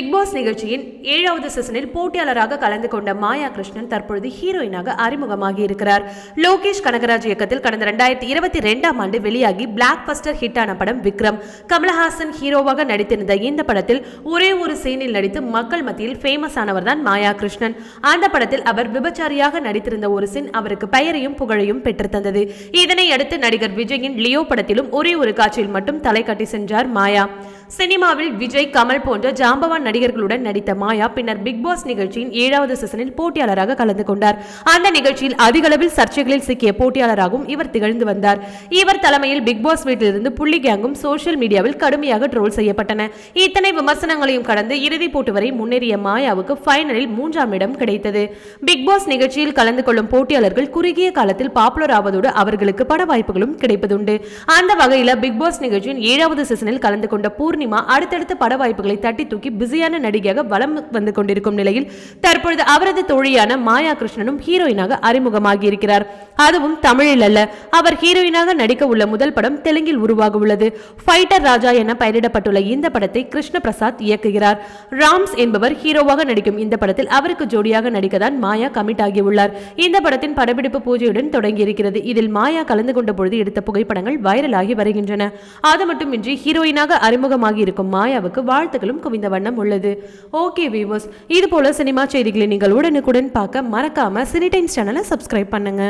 Big pass நிகழ்ச்சியின் ஏழாவது செஷனில் போட்டியாளராக கலந்து கொண்ட மாயா கிருஷ்ணன் தற்பொழுது ஹீரோயினாக அறிமுகமாகி இருக்கிறார். லோகேஷ் கனகராஜ் இயக்கத்தில் கடந்த ரெண்டாயிரத்தி இருபத்தி ரெண்டாம் ஆண்டு வெளியாகி பிளாக் பஸ்டர் ஹிட்டான படம் விக்ரம். கமலஹாசன் ஹீரோவாக நடித்திருந்த இந்த படத்தில் ஒரே ஒரு சீனில் நடித்து மக்கள் மத்தியில் ஃபேமஸ் ஆனவர் தான் மாயா கிருஷ்ணன். அந்த படத்தில் அவர் விபச்சாரியாக நடித்திருந்த ஒரு சீன் அவருக்கு பெயரையும் புகழையும் பெற்றுத்தந்தது இதனை அடுத்து நடிகர் விஜயின் லியோ படத்திலும் ஒரே ஒரு காட்சியில் மட்டும் தலை கட்டி சென்றார் மாயா. சினிமாவில் விஜய் கமல் போன்ற ஜாம்பவான் நடிகர்களுடன் நடித்த மாயா பின்னர் பிக் பாஸ் நிகழ்ச்சியின் ஏழாவது சீசனில் போட்டியாளராக கலந்து கொண்டார். அந்த நிகழ்ச்சியில் அதிகளவில் சர்ச்சைகளில் சிக்கிய போட்டியாளராகவும் இவர் திகழ்ந்து வந்தார். இவர் தலைமையில் பிக் பாஸ் வீட்டிலிருந்து புள்ளி கேங்கும் சோசியல் மீடியாவில் கடுமையாக ட்ரோல் செய்யப்பட்டன. இத்தனை விமர்சனங்களையும் கடந்து இறுதிப் போட்டி வரை முன்னேறிய மாயாவுக்கு ஃபைனலில் மூன்றாம் இடம் கிடைத்தது. பிக் பாஸ் நிகழ்ச்சியில் கலந்து கொள்ளும் போட்டியாளர்கள் குறுகிய காலத்தில் பாப்புலர் ஆவதோடு அவர்களுக்கு பட வாய்ப்புகளும் கிடைப்பதுண்டு. அந்த வகையில் பிக் பாஸ் நிகழ்ச்சியின் ஏழாவது சீசனில் கலந்து கொண்ட பூர்ணிமா அடுத்தடுத்த பட வாய்ப்புகளை தட்டி தூக்கி பிஸியான நடிகையாக வலம் வந்து கொண்டிருக்கும் நிலையில் தற்பொழுது அவரது தோழியான மாயா கிருஷ்ணனும் ஹீரோயினாக அறிமுகமாகி இருக்கிறார் அதுவும் தமிழில் அல்ல. அவர் ஹீரோயினாக நடிக்க உள்ள முதல் படம் தெலுங்கில் உருவாக உள்ளது. ஃபைட்டர் ராஜா என பெயரிடப்பட்டுள்ள இந்த படத்தை கிருஷ்ண பிரசாத் இயக்குகிறார். ராம்ஸ் என்பவர் ஹீரோவாக நடிக்கும் இந்த படத்தில் அவருக்கு ஜோடியாக நடிக்கதான் மாயா கமிட் ஆகியுள்ளார். இந்த படத்தின் படப்பிடிப்பு பூஜையுடன் தொடங்கியிருக்கிறது. இதில் மாயா கலந்து கொண்ட பொழுது எடுத்த புகைப்படங்கள் வைரலாகி வருகின்றன. அது மட்டுமின்றி ஹீரோயினாக அறிமுகமாக இருக்கும் மாயாவுக்கு வாழ்த்துக்களும் குவிந்த வண்ணம் உள்ளது. ஓகே வியூவர்ஸ் இது போல சினிமா செய்திகளை நீங்கள் உடனுக்குடன் பார்க்க மறக்காம சினி டைம்ஸ் சேனலை சப்ஸ்கிரைப் பண்ணுங்க.